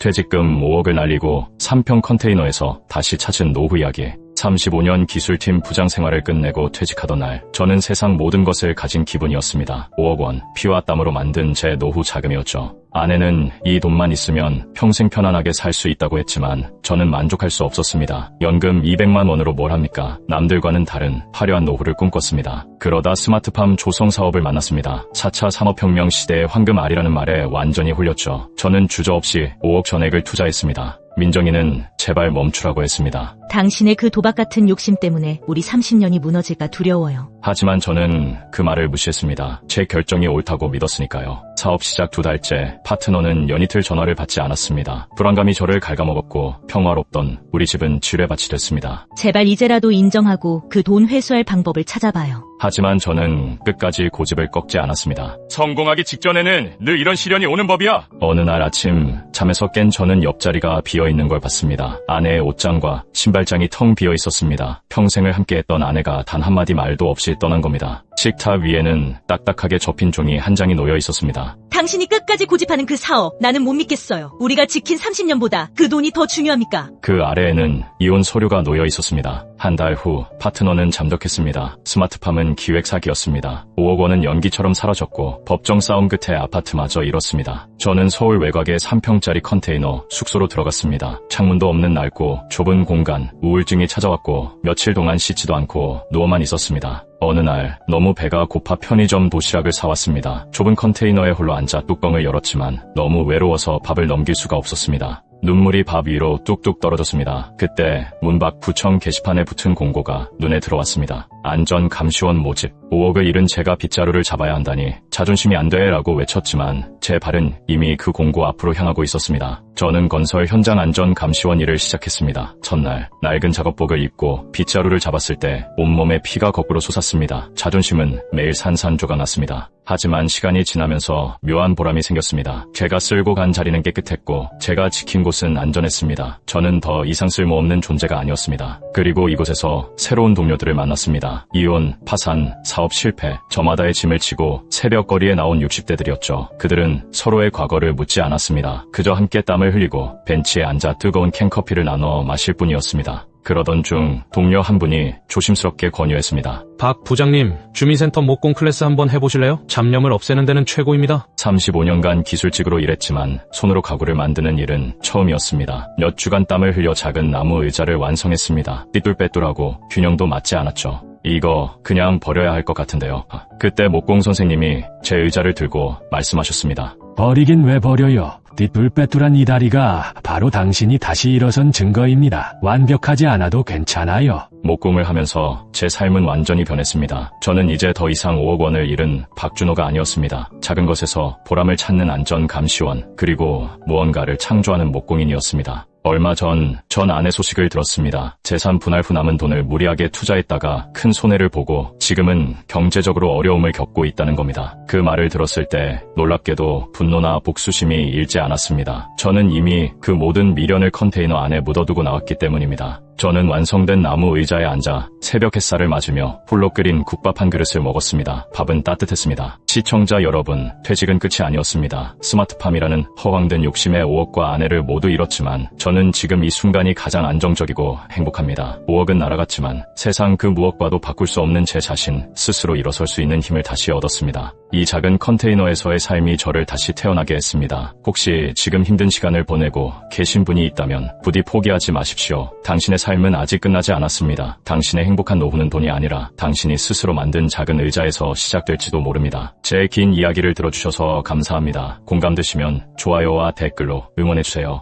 퇴직금 5억을 날리고 3평 컨테이너에서 다시 찾은 노후 이야기. 35년 기술팀 부장 생활을 끝내고 퇴직하던 날, 저는 세상 모든 것을 가진 기분이었습니다. 5억 원, 피와 땀으로 만든 제 노후 자금이었죠. 아내는 이 돈만 있으면 평생 편안하게 살 수 있다고 했지만 저는 만족할 수 없었습니다. 연금 200만 원으로 뭘 합니까? 남들과는 다른 화려한 노후를 꿈꿨습니다. 그러다 스마트팜 조성 사업을 만났습니다. 4차 산업혁명 시대의 황금 알이라는 말에 완전히 홀렸죠. 저는 주저없이 5억 전액을 투자했습니다. 민정이는 제발 멈추라고 했습니다. 당신의 그 도박 같은 욕심 때문에 우리 30년이 무너질까 두려워요. 하지만 저는 그 말을 무시했습니다. 제 결정이 옳다고 믿었으니까요. 사업 시작 두 달째 파트너는 연이틀 전화를 받지 않았습니다. 불안감이 저를 갉아먹었고 평화롭던 우리 집은 지뢰밭이 됐습니다. 제발 이제라도 인정하고 그 돈 회수할 방법을 찾아봐요. 하지만 저는 끝까지 고집을 꺾지 않았습니다. 성공하기 직전에는 늘 이런 시련이 오는 법이야. 어느 날 아침 잠에서 깬 저는 옆자리가 비어 있는 걸 봤습니다. 아내의 옷장과 신발장이 텅 비어 있었습니다. 평생을 함께했던 아내가 단 한마디 말도 없이 떠난 겁니다. 식탁 위에는 딱딱하게 접힌 종이 한 장이 놓여 있었습니다. 당신이 끝까지 고집하는 그 사업 나는 못 믿겠어요. 우리가 지킨 30년보다 그 돈이 더 중요합니까? 그 아래에는 이혼 서류가 놓여 있었습니다. 한 달 후 파트너는 잠적했습니다. 스마트팜은 기획 사기였습니다. 5억 원은 연기처럼 사라졌고 법정 싸움 끝에 아파트마저 잃었습니다. 저는 서울 외곽의 3평짜리 컨테이너 숙소로 들어갔습니다. 창문도 없는 낡고 좁은 공간, 우울증이 찾아왔고 며칠 동안 씻지도 않고 누워만 있었습니다. 어느 날 너무 배가 고파 편의점 도시락을 사왔습니다. 좁은 컨테이너에 홀로 앉아 뚜껑을 열었지만 너무 외로워서 밥을 넘길 수가 없었습니다. 눈물이 밥 위로 뚝뚝 떨어졌습니다. 그때 문밖 구청 게시판에 붙은 공고가 눈에 들어왔습니다. 안전 감시원 모집. 5억을 잃은 제가 빗자루를 잡아야 한다니 자존심이 안 돼 라고 외쳤지만 제 발은 이미 그 공고 앞으로 향하고 있었습니다. 저는 건설 현장 안전 감시원 일을 시작했습니다. 첫날 낡은 작업복을 입고 빗자루를 잡았을 때 온몸에 피가 거꾸로 솟았습니다. 자존심은 매일 산산조각 났습니다. 하지만 시간이 지나면서 묘한 보람이 생겼습니다. 제가 쓸고 간 자리는 깨끗했고 제가 지킨 곳은 안전했습니다. 저는 더 이상 쓸모없는 존재가 아니었습니다. 그리고 이곳에서 새로운 동료들을 만났습니다. 이혼, 파산, 사업 실패, 저마다의 짐을 치고 새벽 거리에 나온 60대들이었죠. 그들은 서로의 과거를 묻지 않았습니다. 그저 함께 땀을 흘리고 벤치에 앉아 뜨거운 캔커피를 나눠 마실 뿐이었습니다. 그러던 중 동료 한 분이 조심스럽게 권유했습니다. 박 부장님, 주민센터 목공 클래스 한번 해보실래요? 잡념을 없애는 데는 최고입니다. 35년간 기술직으로 일했지만 손으로 가구를 만드는 일은 처음이었습니다. 몇 주간 땀을 흘려 작은 나무 의자를 완성했습니다. 삐뚤빼뚤하고 균형도 맞지 않았죠. 이거 그냥 버려야 할 것 같은데요. 아, 그때 목공 선생님이 제 의자를 들고 말씀하셨습니다. 버리긴 왜 버려요? 띠뚤빼뚤한 이 다리가 바로 당신이 다시 일어선 증거입니다. 완벽하지 않아도 괜찮아요. 목공을 하면서 제 삶은 완전히 변했습니다. 저는 이제 더 이상 5억 원을 잃은 박준호가 아니었습니다. 작은 것에서 보람을 찾는 안전 감시원, 그리고 무언가를 창조하는 목공인이었습니다. 얼마 전, 전 아내 소식을 들었습니다. 재산 분할 후 남은 돈을 무리하게 투자했다가 큰 손해를 보고 지금은 경제적으로 어려움을 겪고 있다는 겁니다. 그 말을 들었을 때 놀랍게도 분노나 복수심이 일지 않았습니다. 저는 이미 그 모든 미련을 컨테이너 안에 묻어두고 나왔기 때문입니다. 저는 완성된 나무 의자에 앉아 새벽 햇살을 맞으며 홀로 끓인 국밥 한 그릇을 먹었습니다. 밥은 따뜻했습니다. 시청자 여러분, 퇴직은 끝이 아니었습니다. 스마트팜이라는 허황된 욕심에 5억과 아내를 모두 잃었지만 저는 지금 이 순간이 가장 안정적이고 행복합니다. 5억은 날아갔지만 세상 그 무엇과도 바꿀 수 없는 제 자신 스스로 일어설 수 있는 힘을 다시 얻었습니다. 이 작은 컨테이너에서의 삶이 저를 다시 태어나게 했습니다. 혹시 지금 힘든 시간을 보내고 계신 분이 있다면 부디 포기하지 마십시오. 당신의 삶은 아직 끝나지 않았습니다. 당신의 행복한 노후는 돈이 아니라 당신이 스스로 만든 작은 의자에서 시작될지도 모릅니다. 제 긴 이야기를 들어주셔서 감사합니다. 공감되시면 좋아요와 댓글로 응원해주세요.